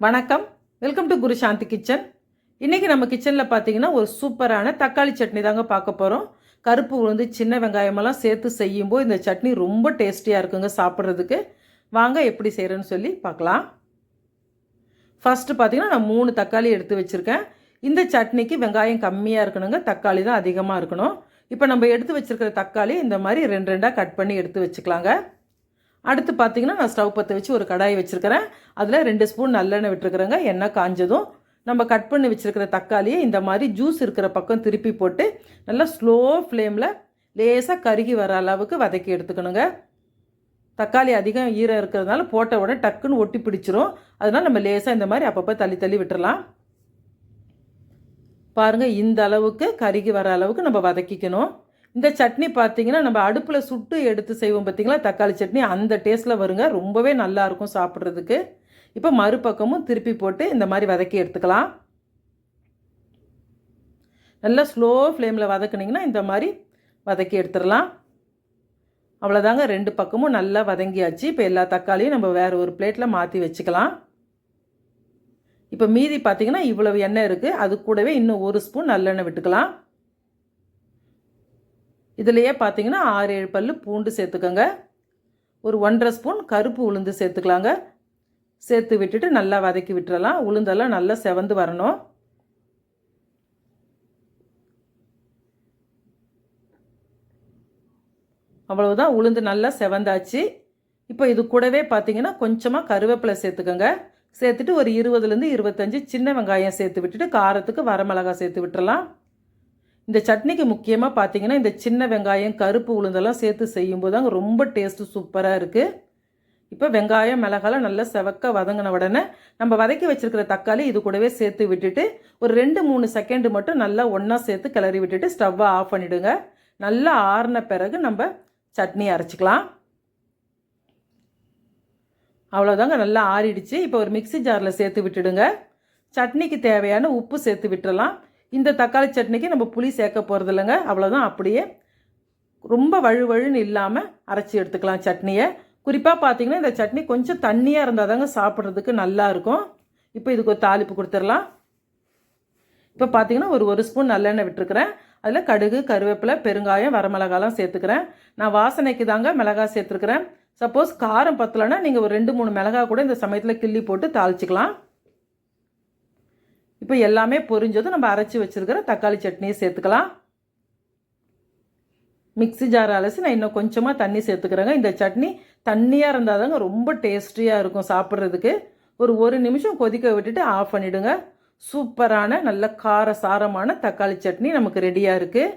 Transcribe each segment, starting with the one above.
வணக்கம். Welcome to Guru Shanthi kitchen இன்றைக்கி நம்ம கிச்சனில் பார்த்தீங்கன்னா ஒரு சூப்பரான தக்காளி சட்னி தாங்க பார்க்க போகிறோம் கருப்பு உளுந்து சின்ன வெங்காயமெல்லாம் சேர்த்து செய்யும்போது இந்த சட்னி ரொம்ப டேஸ்டியாக இருக்குங்க சாப்பிட்றதுக்கு. வாங்க எப்படி செய்கிறேன்னு சொல்லி பார்க்கலாம். ஃபஸ்ட்டு பார்த்தீங்கன்னா நான் மூணு தக்காளி எடுத்து வச்சுருக்கேன். இந்த சட்னிக்கு வெங்காயம் கம்மியாக இருக்கணுங்க தக்காளி தான் அதிகமாக இருக்கணும். இப்போ நம்ம எடுத்து வச்சுருக்கிற தக்காளி இந்த மாதிரி ரெண்டு ரெண்டாக கட் பண்ணி எடுத்து வச்சுக்கலாங்க. அடுத்து பார்த்தீங்கன்னா நான் ஸ்டவ் பற்ற வச்சு ஒரு கடாய் வச்சுருக்கிறேன். அதில் ரெண்டு ஸ்பூன் நல்லெண்ணெய் விட்டுருக்குறேங்க. எண்ணெய் காஞ்சதும் நம்ம கட் பண்ணி வச்சுருக்கிற தக்காளியை இந்த மாதிரி ஜூஸ் இருக்கிற பக்கம் திருப்பி போட்டு நல்லா ஸ்லோ ஃப்ளேமில் லேசாக கருகி வர அளவுக்கு வதக்கி எடுத்துக்கணுங்க. தக்காளி அதிகம் ஈரம் இருக்கிறதுனால போட்ட உடனே டக்குன்னு ஒட்டி பிடிச்சிரும். அதனால் நம்ம லேசாக இந்த மாதிரி அப்பப்போ தள்ளி தள்ளி விட்டுறலாம். பாருங்கள் இந்த அளவுக்கு கருகி வர அளவுக்கு நம்ம வதக்கிக்கணும். இந்த சட்னி பார்த்தீங்கன்னா நம்ம அடுப்பில் சுட்டு எடுத்து செய்வோம் பார்த்தீங்களா தக்காளி சட்னி அந்த டேஸ்ட்டில் வருங்க. ரொம்பவே நல்லாயிருக்கும் சாப்பிட்றதுக்கு. இப்போ மறுபக்கமும் திருப்பி போட்டு இந்த மாதிரி வதக்கி எடுத்துக்கலாம். நல்லா ஸ்லோ ஃப்ளேமில் வதக்குனிங்கன்னா இந்த மாதிரி வதக்கி எடுத்துடலாம். அவ்வளோதாங்க ரெண்டு பக்கமும் நல்லா வதங்கியாச்சு. இப்போ எல்லா தக்காளியும் நம்ம வேறு ஒரு பிளேட்டில் மாற்றி வச்சுக்கலாம். இப்போ மீதி பார்த்திங்கன்னா இவ்வளவு எண்ணெய் இருக்குது அது கூடவே இன்னும் ஒரு ஸ்பூன் நல்லெண்ணெய் விட்டுக்கலாம். இதுலேயே பார்த்தீங்கன்னா ஆறு ஏழு பல் பூண்டு சேர்த்துக்கோங்க. ஒரு ஒன்றரை ஸ்பூன் கருப்பு உளுந்து சேர்த்துக்கலாங்க. சேர்த்து விட்டுட்டு நல்லா வதக்கி விட்டுறலாம். உளுந்தெல்லாம் நல்லா செவந்து வரணும். அவ்வளவுதான் உளுந்து நல்லா செவந்தாச்சு. இப்போ இது கூடவே பார்த்தீங்கன்னா கொஞ்சமாக கருவேப்பிலை சேர்த்துக்கோங்க. சேர்த்துட்டு ஒரு இருபதுலேருந்து இருபத்தஞ்சி சின்ன வெங்காயம் சேர்த்து விட்டுட்டு காரத்துக்கு வரமிளகாய் சேர்த்து விட்டுறலாம். இந்த சட்னிக்கு முக்கியமாக பார்த்தீங்கன்னா இந்த சின்ன வெங்காயம் கருப்பு உளுந்தெல்லாம் சேர்த்து செய்யும்போது தாங்க ரொம்ப டேஸ்ட்டு சூப்பராக இருக்குது இப்போ வெங்காயம் மிளகாலாம் நல்லா செவக்க வதங்கின உடனே நம்ம வதக்கி வச்சுருக்கிற தக்காளி இது கூடவே சேர்த்து விட்டுட்டு ஒரு ரெண்டு மூணு செகண்டு மட்டும் நல்லா ஒன்றா சேர்த்து கிளறி விட்டுட்டு ஸ்டவ்வை ஆஃப் பண்ணிவிடுங்க நல்லா ஆறின பிறகு நம்ம சட்னி அரைச்சிக்கலாம். அவ்வளோதாங்க நல்லா ஆறிடுச்சு. இப்போ ஒரு மிக்சி ஜாரில் சேர்த்து விட்டுடுங்க. சட்னிக்கு தேவையான உப்பு சேர்த்து விட்டுடலாம் இந்த தக்காளி சட்னிக்கு நம்ம புளி சேர்க்க போகிறது இல்லைங்க. அவ்வளோதான் அப்படியே ரொம்ப வழுவழுன்னு இல்லாமல் அரைச்சி எடுத்துக்கலாம் சட்னியை. குறிப்பாக பார்த்தீங்கன்னா இந்த சட்னி கொஞ்சம் தண்ணியாக இருந்தால் தாங்க சாப்பிட்றதுக்கு நல்லா இருக்கும். இப்போ இதுக்கு ஒரு தாளிப்பு கொடுத்துடலாம். இப்போ பார்த்தீங்கன்னா ஒரு ஒரு ஸ்பூன் நல்லெண்ணெய் விட்டுருக்குறேன். அதில் கடுகு கருவேப்பிலை பெருங்காயம் வரமிளகாலாம் சேர்த்துக்கிறேன். நான் வாசனைக்கு தாங்க மிளகாய் சேர்த்துருக்குறேன். சப்போஸ் காரம் பத்தலைன்னா நீங்கள் ஒரு ரெண்டு மூணு மிளகா கூட இந்த சமயத்தில் கிள்ளி போட்டு தாளிச்சிக்கலாம். இப்போ எல்லாமே பொரிஞ்சதும் நம்ம அரைச்சி வச்சுருக்கிற தக்காளி சட்னியை சேர்த்துக்கலாம். மிக்ஸி ஜார் அலசி நான் இன்னும் கொஞ்சமாக தண்ணி சேர்த்துக்கிறேங்க. இந்த சட்னி தண்ணியாக இருந்தால் தாங்க ரொம்ப டேஸ்டியாக இருக்கும் சாப்பிட்றதுக்கு. ஒரு ஒரு நிமிஷம் கொதிக்க விட்டுட்டு ஆஃப் பண்ணிவிடுங்க சூப்பரான நல்ல கார சாரமான தக்காளி சட்னி நமக்கு ரெடியாக இருக்குது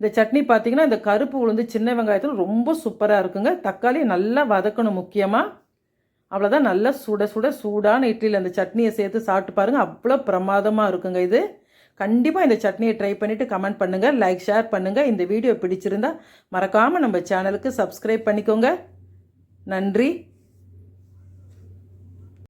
இந்த சட்னி பார்த்திங்கன்னா இந்த கருப்பு உளுந்து சின்ன வெங்காயத்தில் ரொம்ப சூப்பராக இருக்குங்க. தக்காளி நல்லா வதக்கணும் முக்கியமாக அவ்வளோதான் நல்லா சுட சுட சூடான இட்லியில் அந்த சட்னியை சேர்த்து சாப்பிட்டு பாருங்கள் அவ்வளோ பிரமாதமாக இருக்குங்க இது. கண்டிப்பாக இந்த சட்னியை ட்ரை பண்ணிவிட்டு கமெண்ட் பண்ணுங்கள் லைக் ஷேர் பண்ணுங்கள் இந்த வீடியோ பிடிச்சிருந்தா மறக்காமல் நம்ம சேனலுக்கு சப்ஸ்கிரைப் பண்ணிக்கோங்க. நன்றி.